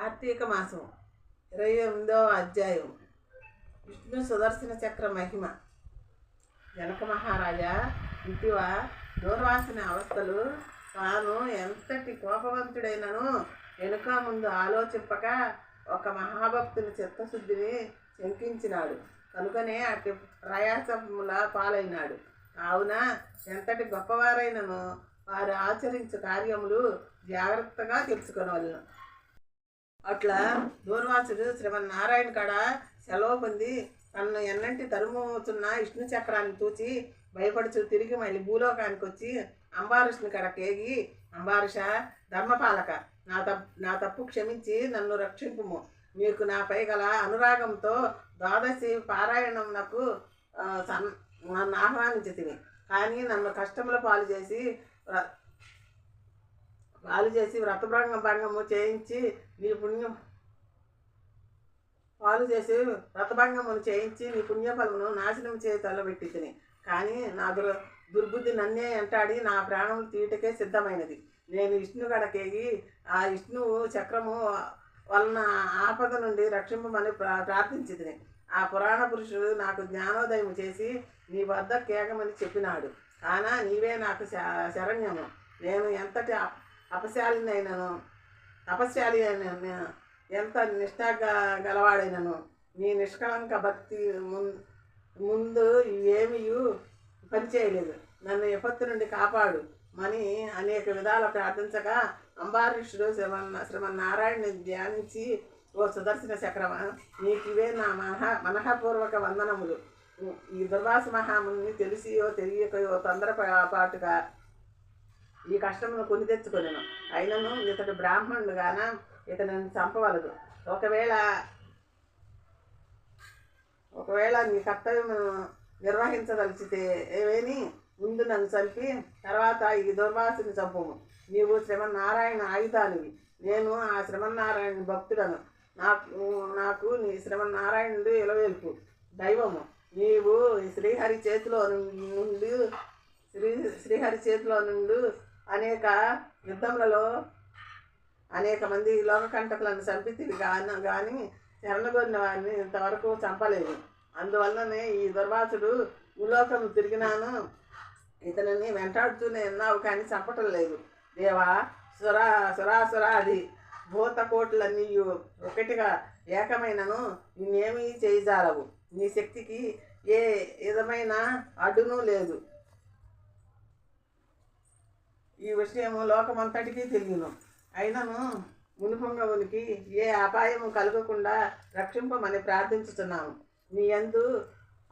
కార్తీక మాసం ఇరవై ఎనిమిదవ అధ్యాయం. విష్ణు సుదర్శన చక్ర మహిమ. జనక మహారాజా ఇంటివా దూర్వాసిన అవస్థలు తాను ఎంతటి కోపవంతుడైనను వెనుక ముందు ఆలోచింపక ఒక మహాభక్తుని చిత్తశుద్ధిని శంకించినాడు. కనుకనే అటు ప్రయాసముల పాలైనాడు. కావున ఎంతటి గొప్పవారైనను వారు ఆచరించు కార్యములు జాగ్రత్తగా తెలుసుకొనవలను. అట్లా దూర్వాసుడు శ్రీమన్నారాయణ కాడ సెలవు పొంది తనను ఎన్నంటి తరుమవుతున్న విష్ణు చక్రాన్ని తూచి భయపడుచు తిరిగి మళ్ళీ భూలోకానికి వచ్చి అంబారుషుని కాడ కేగి అంబారుష ధర్మపాలక నా తప్పు నా తప్పు క్షమించి నన్ను రక్షింపుము. మీకు నాపై గల అనురాగంతో ద్వాదశి పారాయణం నాకు సన్ నన్ను ఆహ్వానించి తిని. కానీ నన్ను కష్టముల పాలు చేసి వ్ర- పాలు చేసి వ్రతభంగం భంగము చేయించి నీ పుణ్యం పాలు చేసి వ్రతభంగమును చేయించి నీ పుణ్యఫలమును నాశనం చేయ తలబెట్టి తిని. కానీ నా దుర్ దుర్బుద్ధి నన్నే ఎంటాడి నా ప్రాణం తీయటకే సిద్ధమైనది. నేను విష్ణు గడకేగి ఆ విష్ణువు చక్రము వలన ఆపద నుండి రక్షింపమని ప్రా ఆ పురాణ పురుషుడు నాకు జ్ఞానోదయం చేసి నీ వద్ద కేగమని చెప్పినాడు. కానా నీవే నాకు శరణ్యము. నేను ఎంతటి అ- అపశాలినైనను తపశాలి అయిన ఎంత నిష్ఠ గ- గలవాడైనను నీ నిష్కళంక భక్తి ముం- ముందు ఏమీ పనిచేయలేదు. నన్ను విపత్తు నుండి కాపాడు. మని అనేక విధాల ప్రార్థించగా అంబారీషుడు శ్రీమన్ శ్రీమన్నారాయణని ధ్యానించి ఓ సుదర్శన చక్రమ నీకివే నా మనహ మనఃపూర్వక వందనములు. ఈ దుర్వాస మహాముని తెలిసియో తెలియకయో తొందరపాటుగా ఈ కష్టమును కొని తెచ్చుకొనెను అయినను ఇతడు బ్రాహ్మణుడు గాన ఇతను చంపవలదు. ఒకవేళ ఒకవేళ నీ కర్తవ్యం నిర్వహించదలిచితే ఏమేని ముందు నన్ను చంపి తర్వాత ఈ దుర్వాసుని చంపము. నీవు శ్రీమన్నారాయణ ఆయుధానివి. నేను ఆ శ్రీమన్నారాయణ భక్తుడను. నాకు నాకు నీ శ్రీమన్నారాయణుడు ఇలవేల్పు దైవము. నీవు శ్రీహరి చేతిలో నుండి శ్రీ శ్రీహరి చేతిలో నుండి అనేక యుద్ధములలో అనేక మంది లోకకంటకులను చంపితివి గాన కానీ చెరణగొరిన వారిని ఇంతవరకు చంపలేదు. అందువల్లనే ఈ దుర్వాసుడు భూలోకం తిరిగినాను. ఇతనిని వెంటాడుతూనే ఉన్నావు కానీ చంపటం లేదు. దేవా సురా సురాసురాది భూతకోట్లన్నీ ఒకటిగా ఏకమైనను నిన్నేమీ చేయజాలవు నీ శక్తికి ఏ విధమైన అడ్డును లేదు. ఈ విషయము లోకమంతటికీ తెలియను. అయినను మునుపొంగవునికి ఏ అపాయము కలగకుండా రక్షింపమని ప్రార్థించుతున్నాము నీ యందు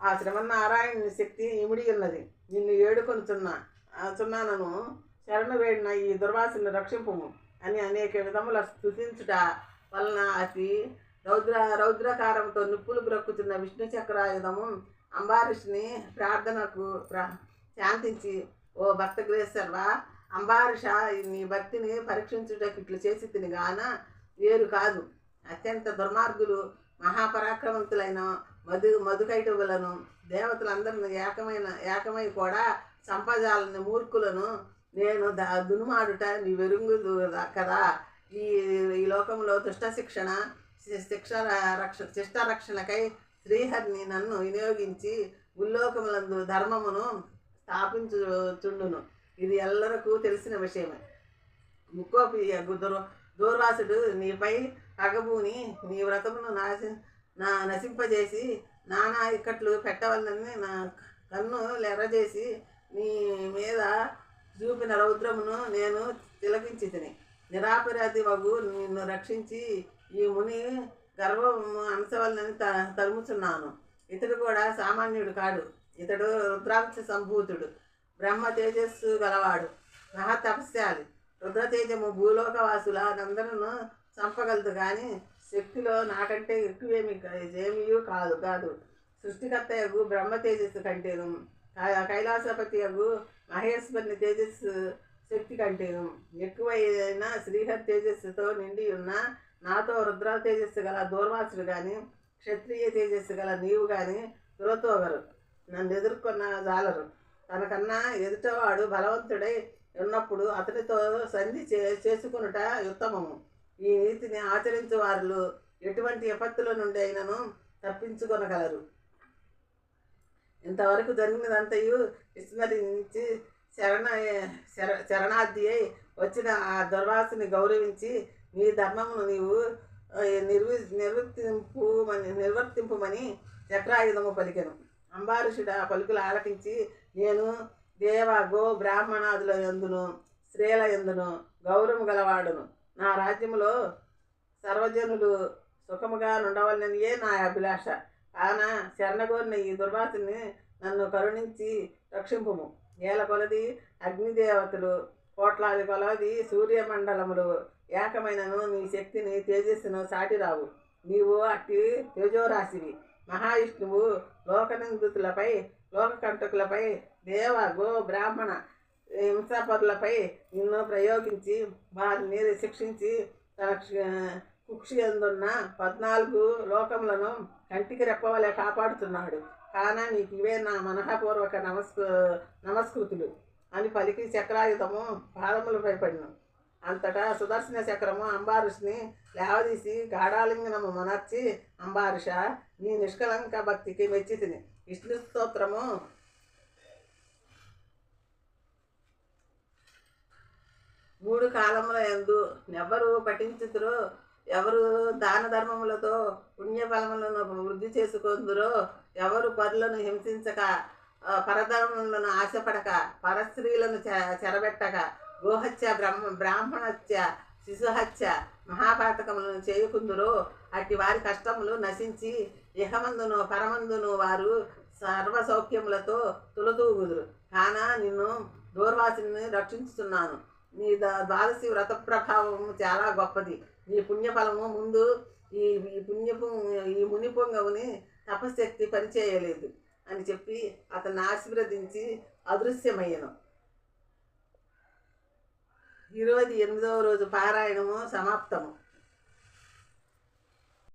ఆ శ్రమన్నారాయణుని శక్తి ఇమిడి ఉన్నది. నిన్ను ఏడుకొనుచున్నా చున్నానను. శరణు వేడిన ఈ దుర్వాసుని రక్షింపము అని అనేక విధముల స్థుతించుట వలన అతి రౌద్ర రౌద్రకారంతో నిప్పులు బ్రక్కుతున్న విష్ణు చక్రాయుధము అంబారీష్ని ప్రార్థనకు ప్ర శాంతించి ఓ భక్త గ్రేసర్వా అంబారిష నీ భక్తిని పరీక్షించుటకు ఇట్లు చేసి తిని గాన వేరు కాదు. అత్యంత దుర్మార్గులు మహాపరాక్రమవంతులైన మధు మధుకైటవులను దేవతలందరిని ఏకమైన ఏకమై కూడా సంపజాలని మూర్ఖులను నేను ద దునుమాడుట నీ వెరుంగు కదా. ఈ ఈ లోకంలో దుష్ట శిక్షణ శిక్ష రక్ష శిష్ట రక్షణకై శ్రీహరిని నన్ను వినియోగించి ఉల్లోకములందు ధర్మమును స్థాపించుచుండును. ఇది ఎల్లరకు తెలిసిన విషయమే. ముక్కోపి దుర్ దూర్వాసుడు నీపై అగభూని నీ వ్రతమును నాశ నా నశింపజేసి నానా ఇక్కట్లు పెట్టవలనని నా కన్ను లెర్రజేసి నీ మీద చూపిన రౌద్రమును నేను తిలకించి తిని నిరాపరాధి వగు నిన్ను రక్షించి ఈ ముని గర్వము అంశవలనని త తరుముచున్నాను. ఇతడు కూడా సామాన్యుడు కాడు. ఇతడు రుద్రాక్ష సంభూతుడు. బ్రహ్మ తేజస్సు గలవాడు మహా తపస్యాలి రుద్రతేజము భూలోకవాసుల అదందరూ చంపగలదు కానీ శక్తిలో నాకంటే ఎక్కువేమి ఏమీ కాదు కాదు. సృష్టికర్త యగు బ్రహ్మ తేజస్సు కంటేను. కైలాసపతి యగు మహేశ్వరుని తేజస్సు శక్తి కంటేను. ఎక్కువైన శ్రీహరి తేజస్సుతో నిండి ఉన్న నాతో రుద్ర తేజస్సు గల దూర్వాసుడు కానీ క్షత్రియ తేజస్సు గల నీవు కానీ దురతోగరు నన్ను ఎదుర్కొన్న జాలరు. తనకన్నా ఎదుటవాడు బలవంతుడై ఉన్నప్పుడు అతనితో సంధి చే చేసుకునుట ఉత్తమము. ఈ నీతిని ఆచరించు వారు ఎటువంటి విపత్తుల నుండి అయినను తప్పించుకొనగలరు. ఇంతవరకు జరిగినదంతయు విస్మరించి శరణ శర శరణార్థి అయి వచ్చిన ఆ దుర్వాసుని గౌరవించి నీ ధర్మమును నీవు నిర్వి నిర్వర్తింపుమని నిర్వర్తింపుమని చక్రాయుధము పలికెను. అంబారుషుడు ఆ పలుకులు ఆలకించి నేను దేవ గో బ్రాహ్మణాదుల ఎందును స్త్రీల ఎందును గౌరవము గలవాడును. నా రాజ్యములో సర్వజనులు సుఖముగా ఉండవలననియే నా అభిలాష. కాన శరణగోరిన ఈ దుర్వాసుని నన్ను కరుణించి రక్షింపుము. ఏల కొలది అగ్నిదేవతలు కోట్లాది కొలది సూర్యమండలములు ఏకమైనను నీ శక్తిని తేజస్సును సాటిరావు. నీవు అట్టి తేజోరాశివి. మహావిష్ణువు లోకనిందితులపై లోకకంటకులపై దేవ గో బ్రాహ్మణ హింసాపరులపై నిన్ను ప్రయోగించి వారిని శిక్షించి తన కుక్షి అందున్న పద్నాలుగు లోకములను కంటికి రెప్పవలే కాపాడుతున్నాడు. కాన నీకు ఇవే నా మనఃపూర్వక నమస్క నమస్కృతులు అని పలికి చక్రాయుధము పాదములపై పడిన. అంతటా సుదర్శన చక్రము అంబారుషుని లేవదీసి గాఢాలింగనము మనర్చి అంబారుష నీ నిష్కలంక భక్తికి మెచ్చితిని. విష్ణు స్తోత్రము మూడు కాలముల ఎందు ఎవరు పఠించుతురో. ఎవరు దాన ధర్మములతో పుణ్యఫలములను వృద్ధి చేసుకుందరో ఎవరు పరులను హింసించక పరధర్మములను ఆశపడక పరస్త్రీలను చె- చెరబెట్టక గోహత్య బ్రహ్మ బ్రాహ్మణత్య శిశుహత్య మహాపాతకములను చేయకుందురో అట్టి వారి కష్టములు నశించి ఇహమందును పరమందును వారు సర్వ సౌఖ్యములతో తులదూగుదురు కానా నిన్ను దూర్వాసిని రక్షించుతున్నాను నీ ద- ద్వాదశి వ్రత ప్రభావం చాలా గొప్పది. నీ పుణ్యఫలము ముందు ఈ ఈ పుణ్యపు ఈ మునిపొంగవుని తపశక్తి పనిచేయలేదు అని చెప్పి అతన్ని ఆశీర్వదించి అదృశ్యమయ్యను. ఈరోజు ఎనిమిదవ రోజు పారాయణము సమాప్తము.